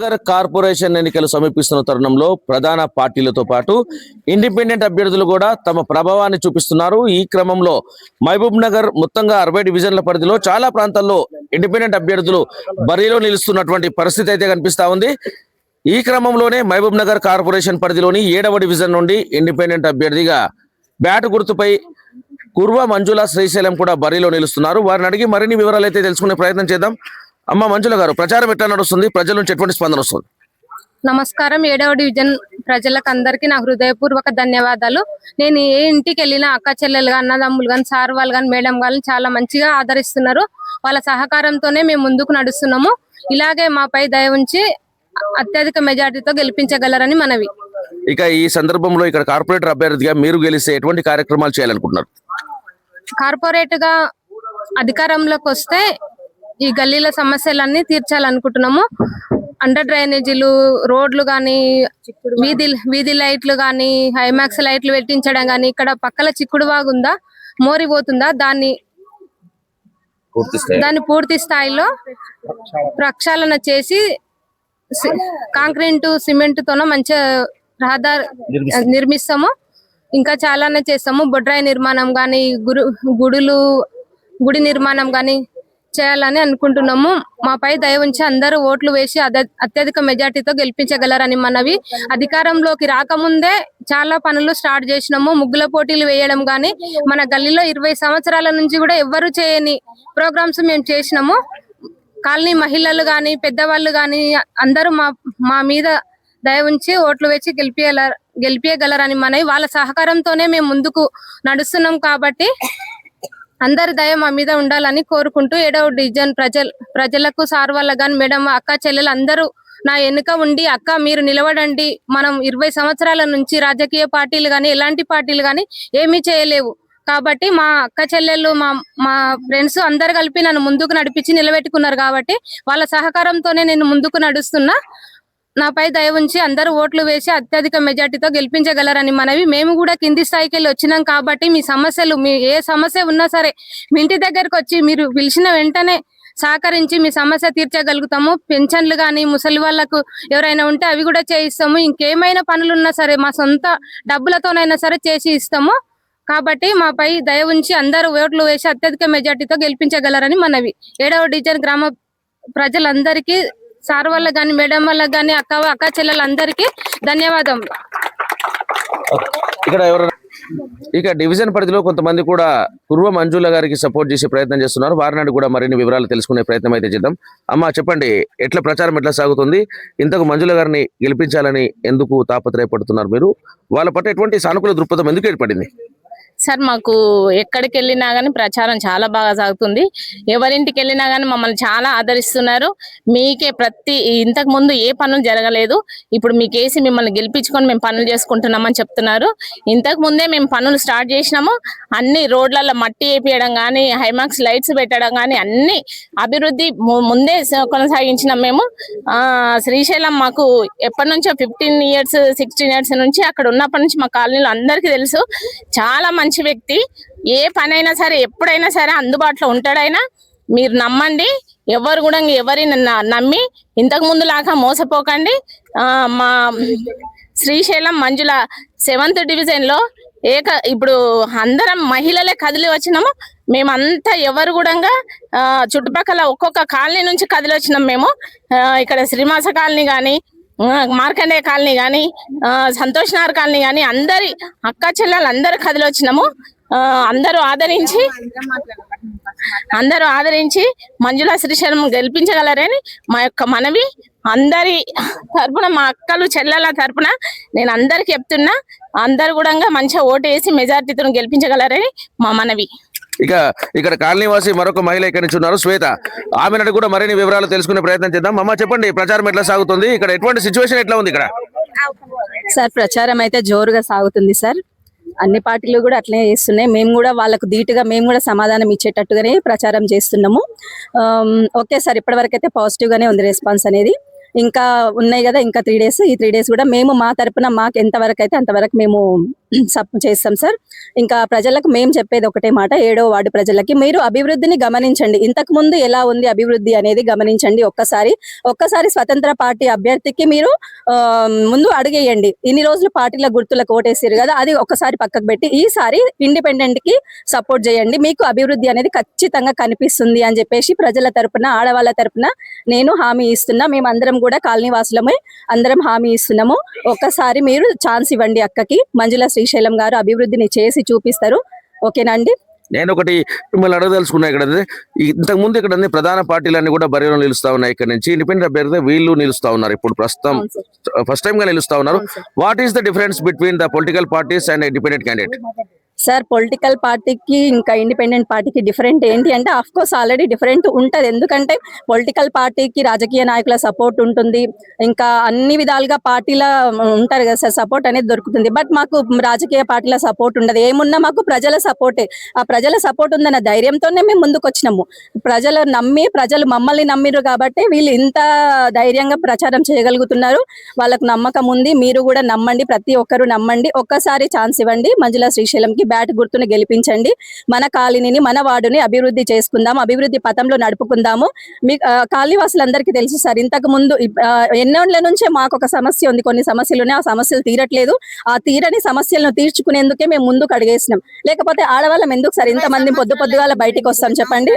Nagar corporation ఎన్నికలు సమీపిస్తున్న తరుణంలో ప్రధాన పార్టీలతో పాటు ఇండిపెండెంట్ అభ్యర్థులు కూడా తమ ప్రభావాన్ని చూపిస్తున్నారు. ఈ క్రమంలో మహబూబ్ నగర్ మొత్తంగా అరవై డివిజన్ల పరిధిలో చాలా ప్రాంతాల్లో ఇండిపెండెంట్ అభ్యర్థులు బరిలో నిలుస్తున్నటువంటి పరిస్థితి అయితే కనిపిస్తా ఉంది. ఈ క్రమంలోనే మహబూబ్ నగర్ కార్పొరేషన్ పరిధిలోని ఏడవ డివిజన్ నుండి ఇండిపెండెంట్ అభ్యర్థిగా బ్యాట్ గుర్తుపై కుర్వ మంజుల శ్రీశైలం కూడా బరిలో నిలుస్తున్నారు. వారిని అడిగి మరిన్ని వివరాలు అయితే తెలుసుకునే ప్రయత్నం చేద్దాం. అమ్మ మంజుల గారు ప్రచారం ఎట్లా నడుస్తుంది? ప్రజల నుంచి ఎటువంటి స్పందన వస్తుంది? నమస్కారం. ఏడవ డివిజన్ ప్రజలకు అందరికీ నా హృదయపూర్వక ధన్యవాదాలు. నేను ఏ ఇంటికి వెళ్ళినా అక్క చెల్లెలు కానీ అన్నదమ్ములు కానీ సార్ వాళ్ళు కానీ మేడం కానీ చాలా మంచిగా ఆదరిస్తున్నారు. వాళ్ళ సహకారంతోనే మేము ముందుకు నడుస్తున్నాము. ఇలాగే మాపై దయ ఉంచి అత్యధిక మెజార్టీతో గెలిపించగలరని మనవి. ఇక ఈ సందర్భంలో ఇక్కడ కార్పొరేటర్ అభ్యర్థిగా మీరు గెలిస్తే ఎటువంటి కార్యక్రమాలు చేయాలనుకుంటున్నారు? కార్పొరేట్గా అధికారంలోకి వస్తే ఈ గల్లీల సమస్యలన్నీ తీర్చాలనుకుంటున్నాము. అండర్ డ్రైనేజీలు రోడ్లు కానీ వీధి వీధి లైట్లు కానీ హైమాక్స్ లైట్లు పెట్టించడం కానీ ఇక్కడ పక్కల చిక్కుడు వాగుందా మోరి పోతుందా? దాన్ని దాన్ని పూర్తి స్థాయిలో ప్రక్షాళన చేసి కాంక్రీట్ సిమెంట్ తోన మంచిగా రహదారి నిర్మిస్తాము. ఇంకా చాలానే చేస్తాము. బొడ్రాయి నిర్మాణం కానీ గురు గుడులు గుడి నిర్మాణం కానీ చేయాలని అనుకుంటున్నాము. మాపై దయ ఉంచి అందరూ ఓట్లు వేసి అత్యధిక మెజార్టీతో గెలిపించగలరని మనవి. అధికారంలోకి రాకముందే చాలా పనులు స్టార్ట్ చేసినాము. ముగ్గుల పోటీలు వేయడం కానీ మన గల్లీలో ఇరవై సంవత్సరాల నుంచి కూడా ఎవ్వరు చేయని ప్రోగ్రామ్స్ మేము చేసినాము. కాలనీ మహిళలు గాని పెద్దవాళ్ళు గాని అందరూ మా మా మీద దయ ఉంచి ఓట్లు వేసి గెలిపియల గెలిపియగలరని మనవి. వాళ్ళ సహకారంతోనే మేము ముందుకు నడుస్తున్నాం కాబట్టి అందరి దయ మా మీద ఉండాలని కోరుకుంటూ ఏడవ డివిజన్ ప్రజల ప్రజలకు సార్ వల్ల గాని మేడం అక్క చెల్లెలు అందరూ నా వెనుక ఉండి అక్క మీరు నిలబడండి. మనం ఇరవై సంవత్సరాల నుంచి రాజకీయ పార్టీలు గాని ఎలాంటి పార్టీలు గాని ఏమీ చేయలేవు. కాబట్టి మా అక్క చెల్లెళ్ళు మా మా ఫ్రెండ్స్ అందరు కలిపి నన్ను ముందుకు నడిపించి నిలబెట్టుకున్నారు కాబట్టి వాళ్ళ సహకారంతోనే నేను ముందుకు నడుస్తున్నా. నాపై దయ ఉంచి అందరూ ఓట్లు వేసి అత్యధిక మెజార్టీతో గెలిపించగలరని మనవి. మేము కూడా కింది స్థాయికి వెళ్ళి వచ్చినాం కాబట్టి మీ సమస్యలు మీ ఏ సమస్య ఉన్నా సరే మీ ఇంటి దగ్గరకు వచ్చి మీరు పిలిచిన వెంటనే సహకరించి మీ సమస్య తీర్చగలుగుతాము. పెన్షన్లు కానీ ముసలి వాళ్ళకు ఎవరైనా ఉంటే అవి కూడా చేయిస్తాము. ఇంకేమైనా పనులు ఉన్నా సరే మా సొంత డబ్బులతోనైనా సరే చేసి ఇస్తాము. కాబట్టి మాపై దయ ఉంచి అందరూ ఓట్లు వేసి అత్యధిక మెజార్టీతో గెలిపించగలరని మనవి. ఏడవ డివిజన్ గ్రామ ప్రజలందరికీ సార్ వాళ్ళకి కానీ మేడం వాళ్ళకి కానీ అక్క అక్క చెల్లెలందరికీ ధన్యవాదం. ఇక్కడ ఎవరు ఇక డివిజన్ పరిధిలో కొంతమంది కూడా పూర్వ మంజుల గారికి సపోర్ట్ చేసే ప్రయత్నం చేస్తున్నారు. వారి నాడు కూడా మరిన్ని వివరాలు తెలుసుకునే ప్రయత్నం అయితే చేద్దాం. అమ్మ చెప్పండి ఎట్లా ప్రచారం ఎట్లా సాగుతుంది? ఇంతకు మంజుల గారిని గెలిపించాలని ఎందుకు తాపత్రయపడుతున్నారు మీరు? వాళ్ళ పట్ల ఎటువంటి సానుకూల దృక్పథం ఎందుకు ఏర్పడింది? సార్ మాకు ఎక్కడికి వెళ్ళినా కానీ ప్రచారం చాలా బాగా సాగుతుంది. ఎవరింటికి వెళ్ళినా కానీ మమ్మల్ని చాలా ఆదరిస్తున్నారు. మీకే ప్రతి ఇంతకు ముందు ఏ పనులు జరగలేదు. ఇప్పుడు మీకేసి మిమ్మల్ని గెలిపించుకొని మేము పనులు చేసుకుంటున్నామని చెప్తున్నారు. ఇంతకు ముందే మేము పనులు స్టార్ట్ చేసినాము. అన్ని రోడ్లలో మట్టి వేపియడం కానీ హైమాక్స్ లైట్స్ పెట్టడం కానీ అన్ని అభివృద్ధి ముందే కొనసాగించినాం మేము. ఆ శ్రీశైలం మాకు ఎప్పటి నుంచో ఫిఫ్టీన్ ఇయర్స్ సిక్స్టీన్ ఇయర్స్ నుంచి అక్కడ ఉన్నప్పటి నుంచి మా కాలనీలో అందరికీ తెలుసు. చాలా మంచి మంచి వ్యక్తి ఏ పనైనా సరే ఎప్పుడైనా సరే అందుబాటులో ఉంటాడైనా మీరు నమ్మండి. ఎవరు కూడా ఎవరిని నమ్మి ఇంతకు ముందు లాగా మోసపోకండి. మా శ్రీశైలం మంజుల సెవెంత్ డివిజన్లో ఏక ఇప్పుడు అందరం మహిళలే కదిలి వచ్చినాము. మేమంతా ఎవరు కూడా చుట్టుపక్కల ఒక్కొక్క కాలనీ నుంచి కదిలి వచ్చినాం మేము. ఇక్కడ శ్రీమాస కాలనీ కానీ మార్కండేయ కాలనీ కానీ సంతోష్ నగర్ కాలనీ కానీ అందరి అక్క చెల్లెలు అందరు కదిలి వచ్చినాము. అందరూ ఆదరించి అందరూ ఆదరించి మంజుల శ్రీశైలం గెలిపించగలరని మా యొక్క మనవి. అందరి తరపున మా అక్కలు చెల్లెల తరపున నేను అందరికి చెప్తున్నా అందరు కూడా మంచిగా ఓటు వేసి మెజార్టీతో గెలిపించగలరని మా మనవి. ఇక ఇక్కడ కాలనీవాసి మరొక మహిళ ఇక్కడ నుంచి ఉన్నారు శ్వేత. ఆమె నడు కూడా మరిన్ని వివరాలు తెలుసుకునే ప్రయత్నం చేద్దాం. అమ్మ చెప్పండి ప్రచారం ఎట్లా సాగుతుంది? ఇక్కడ ఎటువంటి సిచ్యువేషన్ ఎట్లా ఉంది ఇక్కడ? సార్ ప్రచారం అయితే జోరుగా సాగుతుంది సార్. అన్ని పార్టీలు కూడా అట్లనే చేస్తున్నాయి. మేము కూడా వాళ్ళకు ధీటుగా మేము కూడా సమాధానం ఇచ్చేటట్టుగానే ప్రచారం చేస్తున్నాము. ఓకే సార్ ఇప్పటివరకు అయితే పాజిటివ్ గానే ఉంది రెస్పాన్స్ అనేది. ఇంకా ఉన్నాయి కదా ఇంకా త్రీ డేస్ ఈ త్రీ డేస్ కూడా మేము మా తరపున మాకు ఎంతవరకు అయితే అంతవరకు మేము చేస్తాం సార్. ఇంకా ప్రజలకు మేము చెప్పేది ఒకటే మాట ఏడో వార్డు ప్రజలకి మీరు అభివృద్ధిని గమనించండి. ఇంతకు ముందు ఎలా ఉంది అభివృద్ధి అనేది గమనించండి ఒక్కసారి. ఒక్కసారి స్వతంత్ర పార్టీ అభ్యర్థికి మీరు ఆ, ముందు అడిగేయండి. ఇన్ని రోజులు పార్టీల గుర్తులకు ఓటేసారు కదా అది ఒక్కసారి పక్కకు పెట్టి ఈసారి ఇండిపెండెంట్కి సపోర్ట్ చేయండి. మీకు అభివృద్ధి అనేది ఖచ్చితంగా కనిపిస్తుంది అని చెప్పేసి ప్రజల తరపున ఆడవాళ్ళ తరపున నేను హామీ ఇస్తున్నా. మేము అందరం కూడా కాలనీ వాసులమే అందరం హామీ ఇస్తున్నాము. ఒక్కసారి మీరు ఛాన్స్ ఇవ్వండి అక్కకి మంజుల శ్రీశైలం గారు అభివృద్ధిని చేసి చూపిస్తారు. ఓకేనా అండి నేను ఒకటి మిమ్మల్ని అడగదలుచుకున్నా ఇక్కడ. ఇంతకు ముందు ఇక్కడ అన్ని ప్రధాన పార్టీలన్నీ కూడా బరిలో నిలుస్తా ఉన్నాయి ఇక్కడ నుంచి. ఇండిపెండెంట్ అభ్యర్థి వీళ్ళు నిలుస్తా ఉన్నారు ఇప్పుడు ప్రస్తుతం. ఫస్ట్ టైం గా నిలుస్తా ఉన్నారు. What is the difference between the political parties and independent candidate sir political పార్టీకి ఇంకా ఇండిపెండెంట్ పార్టీకి డిఫరెంట్ ఏంటి అంటే అఫ్ కోర్స్ ఆల్రెడీ డిఫరెంట్ ఉంటుంది. ఎందుకంటే పొలిటికల్ పార్టీకి రాజకీయ నాయకుల సపోర్ట్ ఉంటుంది. ఇంకా అన్ని విధాలుగా పార్టీల ఉంటారు కదా సార్ సపోర్ట్ అనేది దొరుకుతుంది. బట్ మాకు రాజకీయ పార్టీల సపోర్ట్ ఉండదు. ఏమున్నా మాకు ప్రజల సపోర్టే ఆ ప్రజల సపోర్ట్ ఉందన్న ధైర్యంతోనే మేము ముందుకు వచ్చినాము. ప్రజలు నమ్మి ప్రజలు మమ్మల్ని నమ్మిరు కాబట్టి వీళ్ళు ఇంత ధైర్యంగా ప్రచారం చేయగలుగుతున్నారు. వాళ్ళకు నమ్మకం ఉంది. మీరు కూడా నమ్మండి. ప్రతి ఒక్కరు నమ్మండి. ఒక్కసారి ఛాన్స్ ఇవ్వండి. మంజుల శ్రీశైలంకి బ్యాట్ గుర్తును గెలిపించండి. మన కాలనీని మన వార్డుని అభివృద్ధి చేసుకుందాం అభివృద్ధి పథంలో నడుపుకుందాము. మీ ఆ, కాలనీ వాసులందరికీ తెలుసు సార్ ఇంతకు ముందు ఎన్నోళ్ళ నుంచే మాకు ఒక సమస్య ఉంది. కొన్ని సమస్యలు ఉన్నాయి ఆ సమస్యలు తీరట్లేదు. ఆ తీరని సమస్యలను తీర్చుకునేందుకే మేము ముందుకు అడిగేసినాం. లేకపోతే ఆడవాళ్ళం ఎందుకు సార్ ఇంతమంది పొద్దు పొద్దుగాల బయటికి వస్తాం చెప్పండి?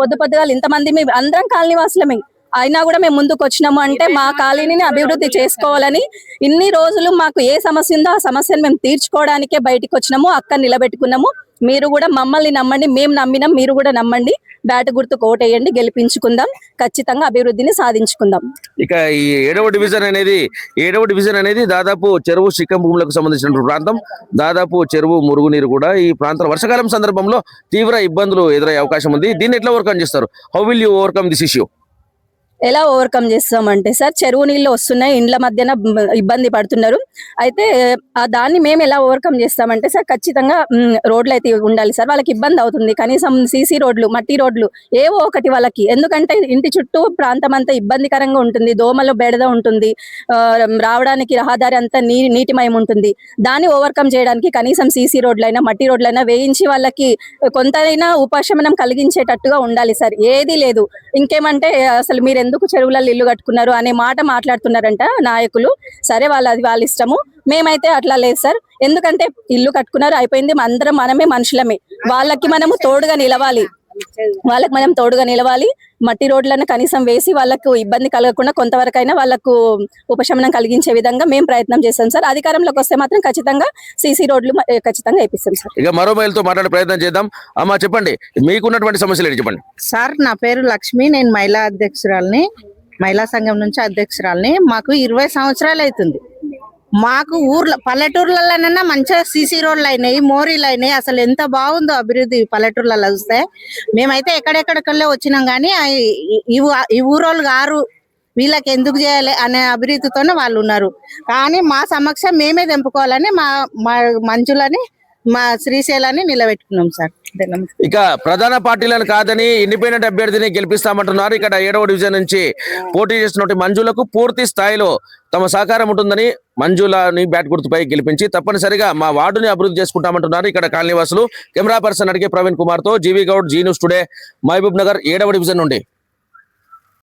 పొద్దు పొద్దుగాల ఇంతమంది మేము అందరం కాలనీ వాసులమే అయినా కూడా మేము ముందుకు వచ్చినాము అంటే మా కాలనీని అభివృద్ధి చేసుకోవాలని ఇన్ని రోజులు మాకు ఏ సమస్య ఉందో ఆ సమస్యను మేము తీర్చుకోవడానికే బయటికి వచ్చినాము అక్కడ నిలబెట్టుకున్నాము. మీరు కూడా మమ్మల్ని నమ్మండి మేము నమ్మినాం మీరు కూడా నమ్మండి. బ్యాట్ గుర్తు కోటేయండి గెలిపించుకుందాం ఖచ్చితంగా అభివృద్ధిని సాధించుకుందాం. ఇక ఈ ఏడవ డివిజన్ అనేది ఏడవ డివిజన్ అనేది దాదాపు చెరువు చిక్కం భూములకు సంబంధించిన ప్రాంతం. దాదాపు చెరువు మురుగునీరు కూడా ఈ ప్రాంతం వర్షాకాలం సందర్భంలో తీవ్ర ఇబ్బందులు ఎదురయ్యే అవకాశం ఉంది. దీన్ని ఎట్లా ఓవర్కమ్ చేస్తారు? How will you overcome this issue ఎలా ఓవర్కమ్ చేస్తామంటే సార్ చెరువు నీళ్ళు వస్తున్నాయి ఇండ్ల మధ్యన ఇబ్బంది పడుతున్నారు. అయితే ఆ దాన్ని మేము ఎలా ఓవర్కమ్ చేస్తామంటే సార్ ఖచ్చితంగా రోడ్లు అయితే ఉండాలి సార్. వాళ్ళకి ఇబ్బంది అవుతుంది. కనీసం సీసీ రోడ్లు మట్టి రోడ్లు ఏవో ఒకటి వాళ్ళకి. ఎందుకంటే ఇంటి చుట్టూ ప్రాంతం అంతా ఇబ్బందికరంగా ఉంటుంది. దోమలు బెడద ఉంటుంది. ఆ, రావడానికి రహదారి అంతా నీ నీటిమయం ఉంటుంది. దాన్ని ఓవర్కమ్ చేయడానికి కనీసం సీసీ రోడ్లైనా మట్టి రోడ్లైనా వేయించి వాళ్ళకి కొంతైనా ఉపశమనం కలిగించేటట్టుగా ఉండాలి సార్. ఏది లేదు. ఇంకేమంటే అసలు మీరు ఎందుకు చెరువులలో ఇల్లు కట్టుకున్నారు అనే మాట మాట్లాడుతున్నారంట నాయకులు. సరే వాళ్ళ అది వాళ్ళ ఇష్టము. మేమైతే అట్లా లేదు సార్. ఎందుకంటే ఇల్లు కట్టుకున్నారు అయిపోయింది. అందరం మనమే మనుషులమే. వాళ్ళకి మనము తోడుగా నిలవాలి. వాళ్ళకి మనం తోడుగా నిలవాలి మట్టి రోడ్లను కనీసం వేసి వాళ్ళకు ఇబ్బంది కలగకుండా కొంతవరకైనా వాళ్ళకు ఉపశమనం కలిగించే విధంగా మేము ప్రయత్నం చేస్తాం సార్. అధికారంలోకి వస్తే మాత్రం ఖచ్చితంగా సీసీ రోడ్లు ఖచ్చితంగా వేపిస్తాం సార్. ఇక మరో మైల్తో మాట్లాడే ప్రయత్నం చేద్దాం. అమ్మా చెప్పండి మీకున్నటువంటి సమస్యలు ఏంటి చెప్పండి? సార్ నా పేరు లక్ష్మి నేను మహిళా అధ్యక్షురాలని మహిళా సంఘం నుంచి అధ్యక్షురాలని. మాకు ఇరవై సంవత్సరాలు అవుతుంది. మాకు ఊర్లో పల్లెటూర్లలోనన్నా మంచిగా సీసీ రోడ్లు అయినాయి మోరీలు అయినాయి అసలు ఎంత బాగుందో అభివృద్ధి పల్లెటూర్లలో చూస్తే. మేమైతే ఎక్కడెక్కడికల్లే వచ్చినాం కానీ ఈ- ఈ ఊరోళ్ళు గారు వీళ్ళకి ఎందుకు చేయాలి అనే అభివృద్ధితోనే వాళ్ళు ఉన్నారు. కానీ మా సమక్షం మేమే తెంపుకోవాలని మా మా మంచులని మా శ్రీశైలాన్ని నిలబెట్టుకున్నాం సార్. ఇక ప్రధాన పార్టీలను కాదని ఇండిపెండెంట్ అభ్యర్థిని గెలిపిస్తామంటున్నారు. ఇక్కడ ఏడవ డివిజన్ నుంచి పోటీ చేస్తున్నటువంటి మంజులకు పూర్తి స్థాయిలో తమ సహకారం ఉంటుందని మంజులని బ్యాట్ గుర్తుపై గెలిపించి తప్పనిసరిగా మా వార్డుని అభివృద్ధి చేసుకుంటామంటున్నారు. ఇక్కడ కాలనీవాసులు. కెమెరా పర్సన్ అడిగే ప్రవీణ్ కుమార్తో జీవి Goud Zee news today Mahabubnagar ఏడవ డివిజన్ నుండి.